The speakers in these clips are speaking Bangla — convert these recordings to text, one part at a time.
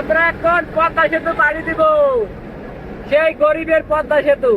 আমরা এখন পদ্মা সেতু পাড়ি দিব। সেই গরিবের পদ্মা সেতু।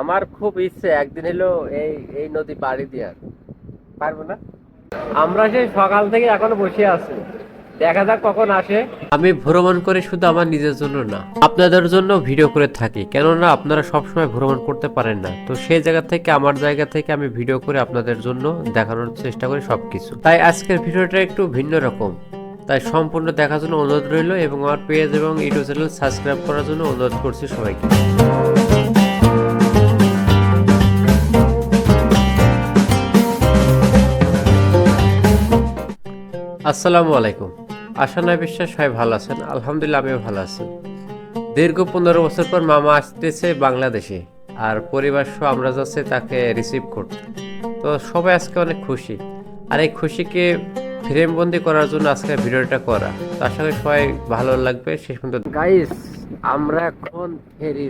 আমার খুব ইচ্ছে একদিন হলো এই এই নদী পাড়ি দেওয়ার। পারব না? আমরা সেই সকাল থেকে এখনও বসে আছি। দেখা যাক কখন আসে। আমি ভ্রমণ করে শুধু আমার নিজের জন্য না আপনাদের জন্য ভিডিও করে থাকি। কেননা আপনারা সবসময় ভ্রমণ করতে পারেন না। তো সেই জায়গা থেকে আমার জায়গা থেকে আমি ভিডিও করে আপনাদের জন্য দেখানোর চেষ্টা করি সবকিছু। তাই আজকের ভিডিওটা একটু ভিন্ন রকম। তাই সম্পূর্ণ দেখার জন্য অনুরোধ রইল এবং আমার পেজ এবং ইউটিউব চ্যানেল সাবস্ক্রাইব করার জন্য অনুরোধ করছি সবাইকে। আসসালামু আলাইকুম। আশা নয় বিশ্বাস, সবাই ভালো আছেন। আলহামদুলিল্লাহ, আমিও ভালো আছি। দীর্ঘ পনেরো বছর পর মামা আসতেছে বাংলাদেশে আর পরিবার সহ আমরা যাচ্ছে তাকে রিসিভ করতে। তো সবাই আজকে অনেক খুশি। আর এই খুশিকে ফ্রেমবন্দি করার জন্য আজকে ভিডিওটা করা। তো আশা করি সবাই ভালো লাগবে শেষ পর্যন্ত গাইস আমরা এখন ফেরি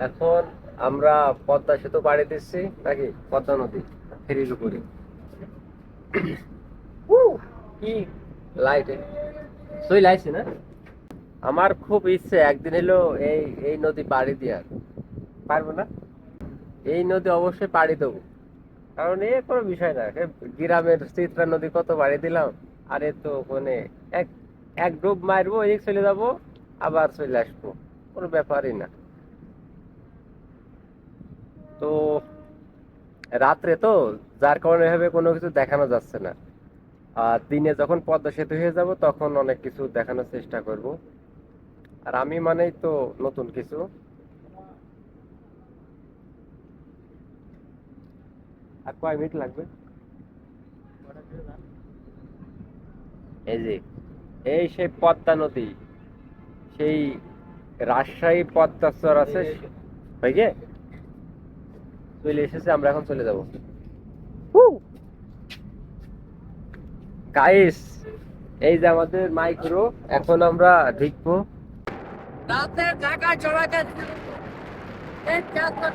এখন আমরা পদ্মা সেতু পাড়ি দিচ্ছি নাকি পদ্মা নদী ফেরির উপরে। উহ, কি লাইট সই লাইছে না? আমার খুব ইচ্ছে একদিন এলো এই এই নদী পাড়ি দেওয়ার। পারব না? এই নদী অবশ্যই পাড়ি দেবো। কারণ এ কোনো বিষয় না গ্রামের চিত্রা নদী কত বাড়ি দিলাম, আর তো মানে এক এক ডুব মারবো, এদিক চলে যাব, আবার চলে আসব, কোনো ব্যাপারই না। তো রাত্রে তো যার কারণে এভাবে কোনো কিছু দেখানো যাচ্ছে না। আর দিনে যখন পদ্মা সেতু হয়ে যাব, তখন অনেক কিছু দেখানোর চেষ্টা করব। আর আমি মানেই তো নতুন কিছু। আর কয় মিনিট লাগবে? এই যে, এই সেই পদ্মা নদী, সেই রাজশাহী পদ্মা চর আছে, হয়ে গে চলে এসেছে, আমরা এখন চলে যাব। গাইস এই যে আমাদের মাইক্রো এখন আমরা ঢুকবো। রাতের চড়াতে এই চারটা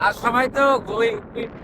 আর সবাই তো ঘুমিয়ে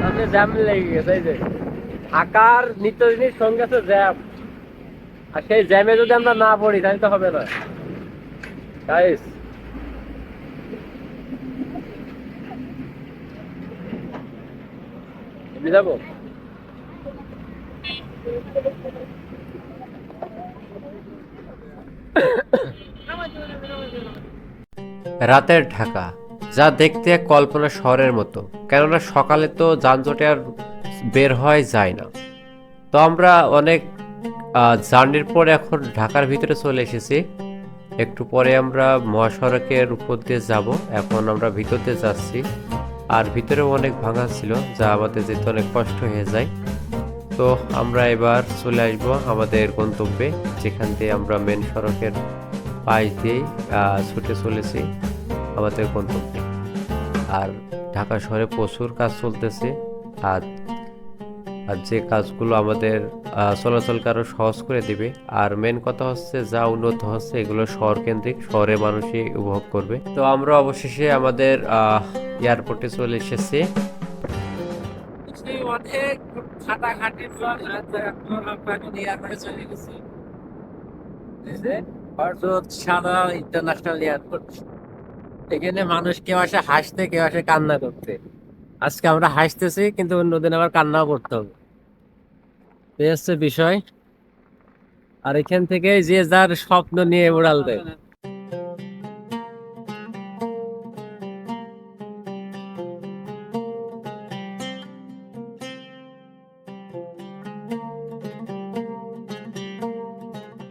সামনে জ্যাম লেগে গেছে, এই যে। নিত্য জিনিস সঙ্গে আছে জ্যাম। আর সেই জ্যামে যদি আমরা না পড়ি, তাহলে তো হবে না। গাইস যাব? রাতের ঢাকা, যা দেখতে কল্পনা শহরের মতো, কেননা সকালে তো যানজটে আর বের হয় যায় না। তো আমরা অনেক জার্নির পর এখন ঢাকার ভিতরে চলে এসেছি। একটু পরে আমরা মহাসড়কের উপর দিয়ে যাব, এখন আমরা ভিতর দিয়ে যাচ্ছি। আর ভিতরেও অনেক ভাঙা ছিল, যা আমাদের যেতে অনেক কষ্ট হয়ে যায়। তো আমরা এবার চলে আসব আমাদের গন্তব্যে, যেখান দিয়ে আমরা মেন সড়কের পাশ দিয়েই ছুটে চলেছি আমাদের গন্তব্যে। আর ঢাকা শহরে প্রচুর কাজ চলতেছে, আর আর যে কাজগুলো আমাদের চলাচলকে আরও সহজ করে দিবে। আর মেন কথা হচ্ছে যা উন্নত হচ্ছে, এগুলো শহর কেন্দ্রিক শহরের মানুষই উপভোগ করবে। তো আমরা অবশেষে আমাদের এয়ারপোর্টে চলে এসেছি। এই যে, হরজত সাদা ইন্টারন্যাশনাল এয়ারপোর্ট এখানে মানুষ কেউ আসে হাসতে কেউ আসে কান্না করতে। আজকে আমরা হাসতেছি কিন্তু অন্যদিন আবার কান্নাও করতে হবে। এই বিষয়। আর এখান থেকে যে যার স্বপ্ন নিয়ে উড়াল দেয়।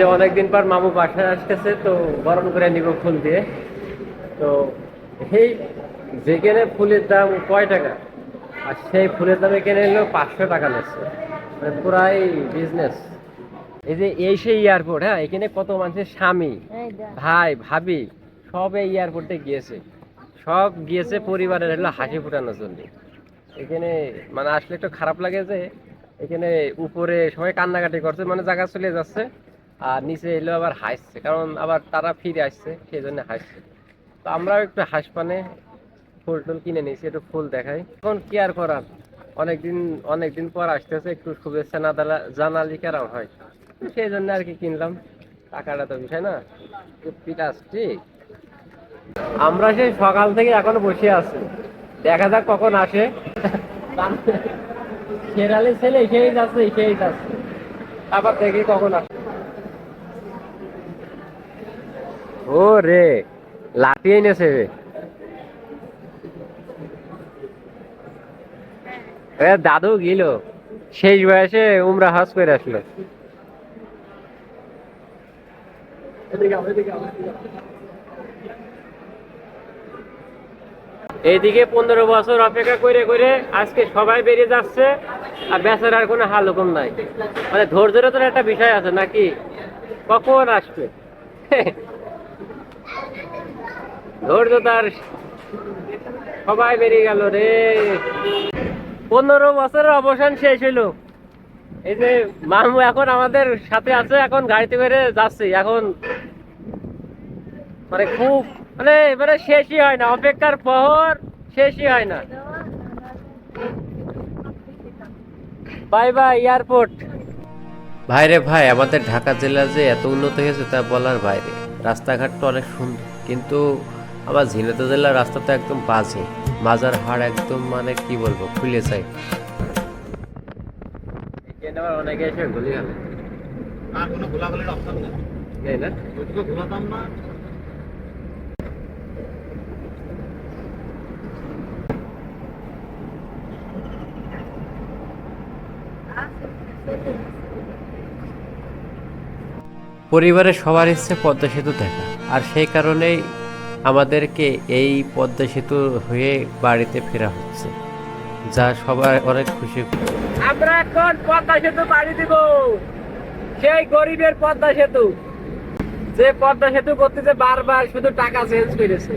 অনেকদিন পর মামু বাসায় আসতেছে তো গরম করে নিব ফুল দিয়ে। তো এই যেখানে ফুলের দাম কয় টাকা? আর সেই ফুলের দাম এখানে এলো পাঁচশো টাকা নিচ্ছে মানে পুরাই বিজনেস এই যে এই সেই এয়ারপোর্ট হ্যাঁ? এখানে কত মানুষের স্বামী ভাই ভাবি সব এই এয়ারপোর্টে গিয়েছে। সব গিয়েছে পরিবারের হলো হাসি ফুটানোর জন্য। এখানে মানে আসলে একটু খারাপ লাগে যে এখানে উপরে সবাই কান্নাকাটি করছে মানে জায়গা চলে যাচ্ছে। আর নিচে এলো আবার হাসছে, কারণ আবার তারা ফিরে আসছে সেই জন্য হাসছে। তো আমরাও একটু হাসপানে ফুল টুল কিনে নিয়েছি, একটু ফুল দেখাই। এখন আর করার? অনেকদিন অনেকদিন পর আসতেছে, একটু শুভেচ্ছা না দালা জানালি কেরাম হয়। সেই জন্য আর কি কিনলাম, টাকাটা তো বিষয় না। প্লাস্টিক আমরা সেই সকাল থেকে এখনও বসে আছি। দেখা যাক কখন আসে। সেরালি ছেলে সেই যাচ্ছে সেই যাচ্ছে। আবার দেখি কখন আসে। ও রে লাঠি এনেছে দাদু গিল। শেষ বয়সে উমরা হজ করে আসলো। এইদিকে পনেরো বছর অপেক্ষা করে করে আজকে সবাই বেরিয়ে যাচ্ছে, আর বেচার আর কোনো হাল হুকুম নাই। মানে ধৈর্যের তো একটা বিষয় আছে, নাকি? কখন আসবে? ধৈর্য তার সবাই বেরিয়ে গেল রে। পনেরো বছরের অবসান শেষ হইল। এই যে মামু এখন আমাদের সাথে আছে, এখন গাড়িতে করে যাচ্ছে। এখন মানে খুব মানে এবারে শেষই হয় না, অপেক্ষার পর শেষই হয় না। Bye bye, airport. ভাই রে ভাই, আমাদের ঢাকা জেলা যে এত উন্নত হয়েছে তা বলার বাইরে। রাস্তাঘাট তো অনেক সুন্দর, কিন্তু আমার ঝিনাইদহ জেলার রাস্তা তো একদম বাজে। মাজার হাড় একদম মানে কি বলব খুলে যায়। অনেকে এসে গুলি গেল কোনো গোলাগুলির অপশন নেই। না? ওইটুকু না। পরিবারের সবার ইচ্ছে পদ্মা সেতু দেখা। আর সেই কারণেই আমাদেরকে এই পদ্মা সেতু হয়ে বাড়িতে ফেরা হচ্ছে, যা সবাই অনেক খুশি আমরা এখন পদ্মা সেতু পাড়ি দিব, সেই গরিবের পদ্মা সেতু। যে পদ্মা সেতু করতেছে বারবার শুধু টাকা চেঞ্জ করেছে।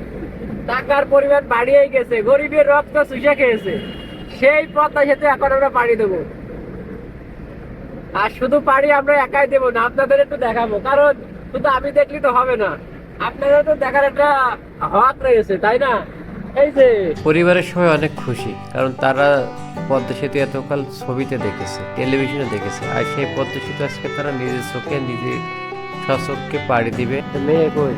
টাকার পরিমাণ বাড়িয়ে গেছে, গরিবের রক্ত চুষে খেয়েছে। সেই পদ্মা সেতু এখন আমরা পাড়ি দেবো। আর শুধু পাড়ি আমরা একাই দেবো না, আপনাদের একটু দেখাবো, কারণ শুধু আমি দেখলি তো হবে না। আপনাদের তো দেখার একটা হক রয়েছে তাই না? এই যে। পরিবারের সবাই অনেক খুশি কারণ তারা পদ্মা সেতু এতকাল ছবিতে দেখেছে টেলিভিশনে দেখেছে। আর সেই পদ্মা সেতু আজকে তারা নিজের চোখে নিজে সচককে পাড়ি দিবে। মেয়ে কই?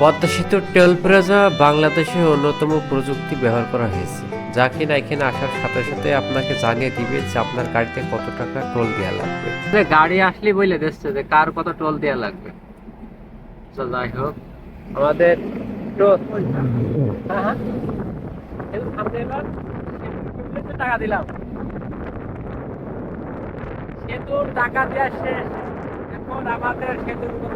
পদ্মা সেতুর টোল প্লাজা বাংলাদেশের অন্যতম প্রযুক্তি ব্যবহার করা হয়েছে। যা কিনা এখানে আসার সাথে সাথে আপনাকে জানিয়ে দিবে যে আপনার গাড়িতে কত টাকা টোল দেওয়া লাগবে। গাড়ি আসলে বলে দিচ্ছে যে কার কত টোল দেওয়া লাগবে। তো যাই হোক আমাদের টাকা দিলাম। সেতুর টাকা দেওয়া শেষ। এখন আমাদের সেতুর উপর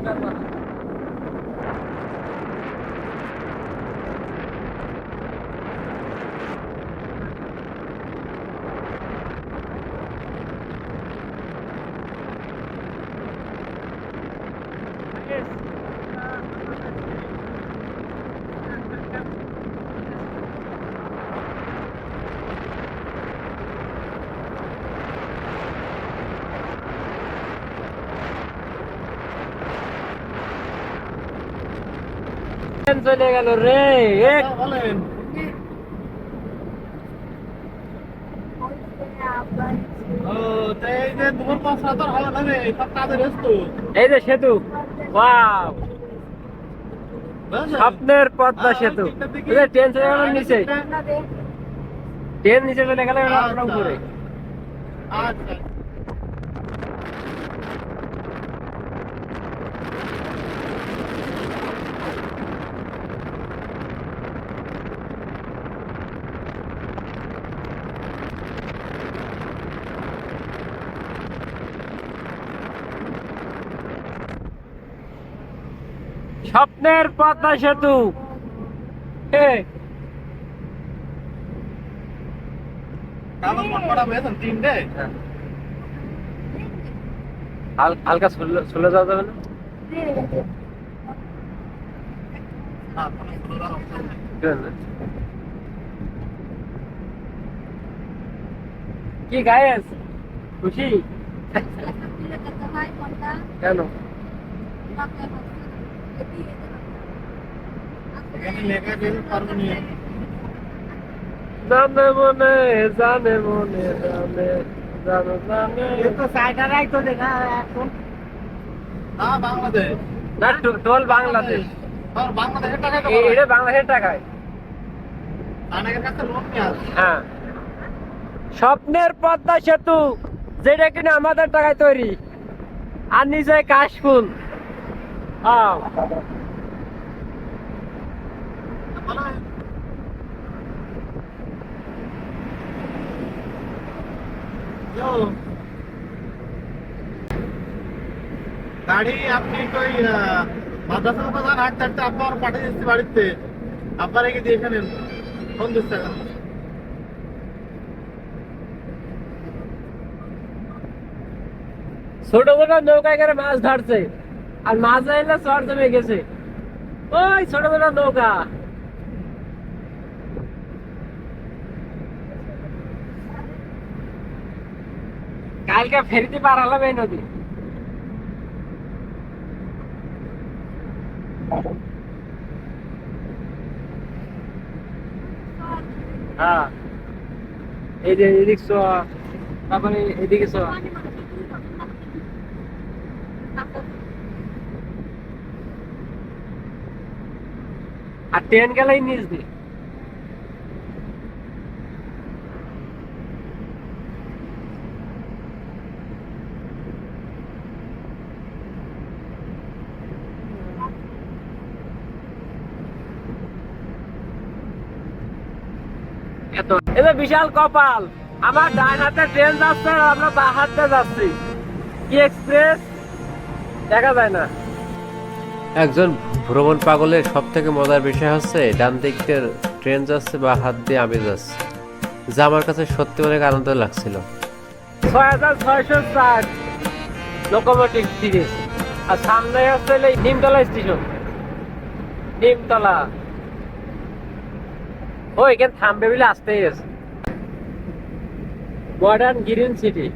চলে গেল রে বলেন। এই যে সেতু স্বপ্নের পদ্মা সেতু। ট্রেন চলে গেল নিচে। ট্রেন নিচে চলে গেল আমরা উপরে। আচ্ছা। স্বপ্নের পদ্মা সেতু। হে, কাগজ মোট তিনটে হাল- হালকা শুলে যাওয়া যাবে না? কি গায়েস? খুশি? কেন? জানে মনে জানে মনে জানে জানো জানে না বাংলাদেশ না টোল বাংলাদেশ আর বাংলাদেশের টাকা তো এটা বাংলাদেশের টাকায় অনেকের কাছে লোন নিয়ে হ্যাঁ স্বপ্নের পদ্মা সেতু যেটা কিনা আমাদের টাকায় তৈরি। আর নিচে কাশফুল হ্যাঁ হ্যালো। গাড়ি আপনি কই আহ, মাদ্রাসা উপাদান হাঁটতে হাঁটতে আব্বার পাঠিয়ে দিচ্ছি বাড়িতে। আব্বার রেখে দিয়ে এখানে দিচ্ছে এখন। ছোট ছোট নৌকায় করে মাছ ধরছে। আর মাছ এলে চর জমে গেছে। ওই ছোট ছোট নৌকা। কালকে ফেরিতে পার হলাম এই নদী। হ্যাঁ। এই যে এদিক তারপরে এদিকে আর ট্রেন গেলেই নিচ দিয়ে। বিশাল কপাল। আমার ডান হাতে ট্রেন যাচ্ছে আর আমরা বা হাতে যাচ্ছি। কি এক্সপ্রেস দেখা যায় না। একজন ভ্রমণ পাগলের সব থেকে মজার বিষয় হচ্ছে ডান দিক দিয়ে ট্রেন যাচ্ছে বা হাত দিয়ে আমি যাচ্ছি। যা আমার কাছে সত্যি অনেক আনন্দ লাগছিল। ছয় হাজার ছয়শো চার লোকোমোটিভ সিরিজ আর সামনে এই নিমতলা স্টেশন। নিমতলা ও, এখানে থামবে বলে আসতেই আছে মডার্ন গ্রিন সিটি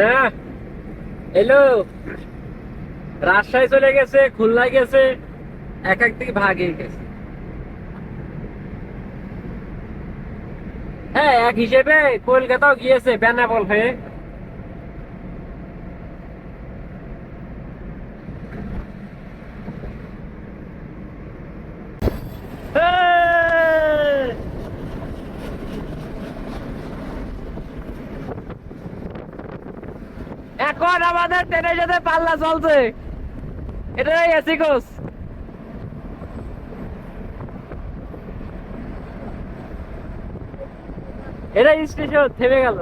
না। হ্যালো রাজশাহী চলে গেছে খুলনা গেছে, এক এক দিকে ভাগে গেছে। হ্যাঁ এক হিসেবে কলকাতাও গিয়েছে বেনাবল হয়ে এই! এখন আমাদের ট্রেনের সাথে পাল্লা চলছে। এটাই এসি কোচ। এটা স্টেশন থেমে গেল।